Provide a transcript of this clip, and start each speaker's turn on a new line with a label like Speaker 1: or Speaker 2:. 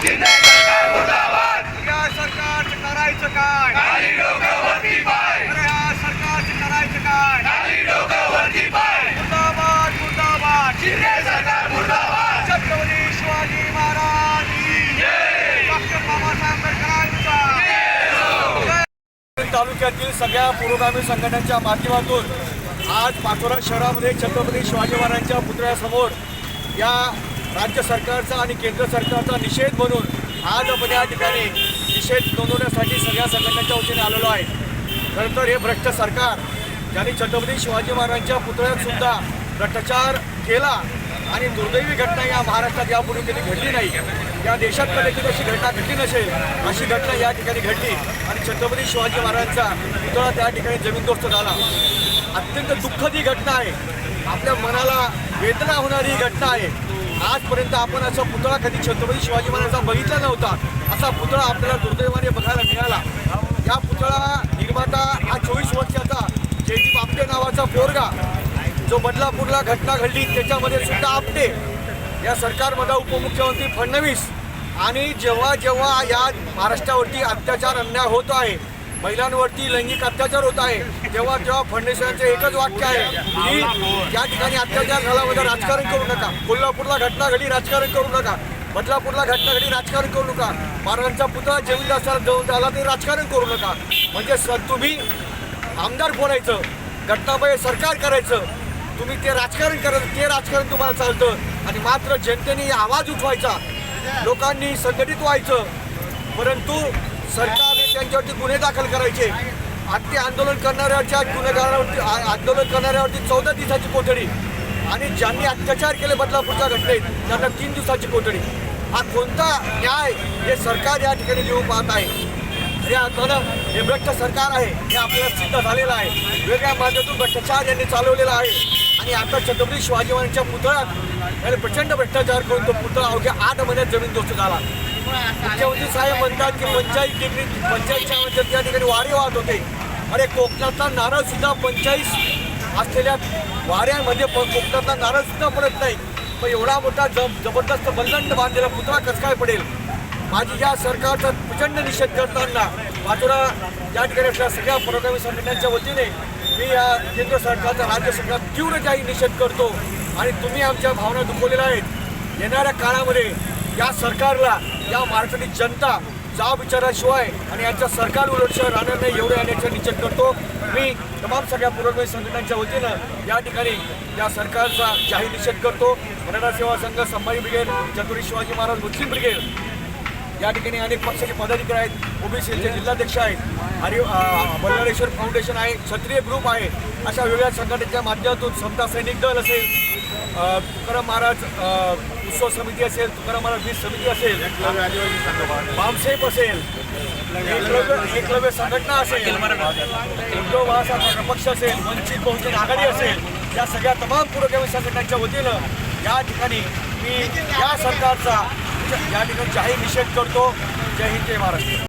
Speaker 1: शिंदे सरकार मुर्दाबाद
Speaker 2: या सरकारचं करायचं काय? अरे सरकारचं करायचं काय?
Speaker 1: खाली डोकं वरती पाय.
Speaker 2: मुर्दाबाद मुर्दाबाद.
Speaker 1: शिंदे सरकार मुर्दाबाद.
Speaker 2: छत्रपती शिवाजी महाराज की
Speaker 1: जय.
Speaker 2: डॉक्टर बाबासाहेब आंबेडकरांचा. तालुक्यातील सगळ्या पुरोगामी संघटनांच्या माध्यमातून आज पाचोरा शहरामध्ये छत्रपती शिवाजी महाराजांच्या पुतळ्यासमोर या राज्य सरकारचा आणि केंद्र सरकारचा निषेध म्हणून आज आपण या ठिकाणी निषेध नोंदवण्यासाठी सगळ्या संघटनांच्या वतीने आलेलो आहे. खरं तर हे भ्रष्ट सरकार ज्यांनी छत्रपती शिवाजी महाराजांच्या पुतळ्यातसुद्धा भ्रष्टाचार केला आणि दुर्दैवी घटना या महाराष्ट्रात यापूर्वी कधी घडली नाही. या देशात कदाचित अशी घटना घडली नसेल अशी घटना या ठिकाणी घडली आणि छत्रपती शिवाजी महाराजांचा पुतळा त्या ठिकाणी जमीनदोस्त झाला. अत्यंत दुःखद ही घटना आहे. आपल्या मनाला वेदना होणारी ही घटना आहे. आजपर्यंत आपण असा पुतळा कधी छत्रपती शिवाजी महाराजांचा बघितला नव्हता. असा पुतळा आपल्याला दुर्दैवाने बघायला मिळाला. या पुतळा निर्माता हा चोवीस वर्षाचा जयदीप आपटे नावाचा पोरगा. जो बदलापूरला घटना घडली त्याच्यामध्ये सुद्धा आपटे. या सरकारमधला उपमुख्यमंत्री फडणवीस. आणि जेव्हा जेव्हा या महाराष्ट्रावरती अत्याचार अन्याय होत आहे महिलांवरती लैंगिक अत्याचार होत आहे. तेव्हा तेव्हा फडणवीसांचं एकच वाक्य आहे. की त्या ठिकाणी अत्याचार झाल्यामध्ये राजकारण करू नका. कोल्हापूरला घटना घडी राजकारण करू नका. बदलापूरला घटना घडी राजकारण करू नका. महाराजांचा पुतळा जमीन दासाला जाऊन झाला ते राजकारण करू नका. म्हणजे सर तुम्ही आमदार बोलायचं घटनाबाई सरकार करायचं तुम्ही ते राजकारण करत ते राजकारण तुम्हाला चालतं. आणि मात्र जनतेने आवाज उठवायचा. लोकांनी संघटित व्हायचं. परंतु सरकार त्यांच्यावरती गुन्हे दाखल करायचे. हत्या आंदोलन करणाऱ्याच्या गुन्हेगारावरती आंदोलन करणाऱ्यावरती चौदा दिवसाची कोठडी आणि ज्यांनी अत्याचार केले बदलापूरच्या घटनेत त्यांना तीन दिवसाची कोठडी. हा कोणता न्याय हे सरकार या ठिकाणी लिहू पाहत आहे? खऱ्या अर्थानं हे भ्रष्ट सरकार आहे हे आपल्याला सिद्ध झालेलं आहे. वेगळ्या मार्गातून भ्रष्टाचार यांनी चालवलेला आहे. आणि आता छत्रपती शिवाजी महाराजांच्या पुतळ्यात याने प्रचंड भ्रष्टाचार करून तो पुतळा अवघ्या आठ महिन्यात जमीन दोस्त झाला. मुख्यमंत्री साहेब म्हणतात की पंचाईत डिग्री पंचायतच्या म्हणजे त्या ठिकाणी वारे वाहत होते. अरे कोकणातला नारळ सुद्धा असलेल्या वाऱ्यामध्ये म्हणजे कोकणातला नारळ सुद्धा पडत नाही. पण एवढा मोठा जब जबरदस्त बंदंड बांधलेला पुतळा कसं काय पडेल? माझी या सरकारचा प्रचंड निषेध करताना बाजूला या ठिकाणी असल्या सगळ्या पुरोगामी संघटनांच्या वतीने मी या केंद्र सरकारचा राज्य सरकार तीव्र जाही निषेध करतो. आणि तुम्ही आमच्या भावना दुखवलेल्या आहेत. येणाऱ्या काळामध्ये या सरकारला या महाराष्ट्रातील जनता जा विचाराशिवाय आणि यांच्या सरकार उलटशिवाय राहणार नाही एवढं येण्याचा निश्चित करतो. मी तमाम सगळ्या पूर्वग्रही संघटनांच्या वतीनं या ठिकाणी या सरकारचा जाहीर निषेध करतो. Maratha Seva Sangh Sambhaji brigade Chhatrapati Shivaji Maharaj Muslim brigade या ठिकाणी अनेक पक्षाचे पदाधिकारी आहेत ओबीसीचे जिल्हाध्यक्ष आहेत हरि बल्लारेश्वर बल्लाळेश्वर फाउंडेशन आहे क्षत्रिय ग्रुप आहे अशा वेगळ्या संघटनेच्या माध्यमातून समता सैनिक दल असेल तुकाराम महाराज उत्सव समिती असेल तुकाराम महाराज वीज समिती असेल बामसेप असेल एकलव्य एकलव्य संघटना असेल उद्धव बाळासाहेब पक्ष असेल वंचित बहुजन आघाडी असेल या सगळ्या तमाम पुरोगामी संघटनांच्या वतीनं या ठिकाणी मी या सरकारचा या ठिकाणी जाहीर निषेध करतो. जय हिंद जय महाराष्ट्र.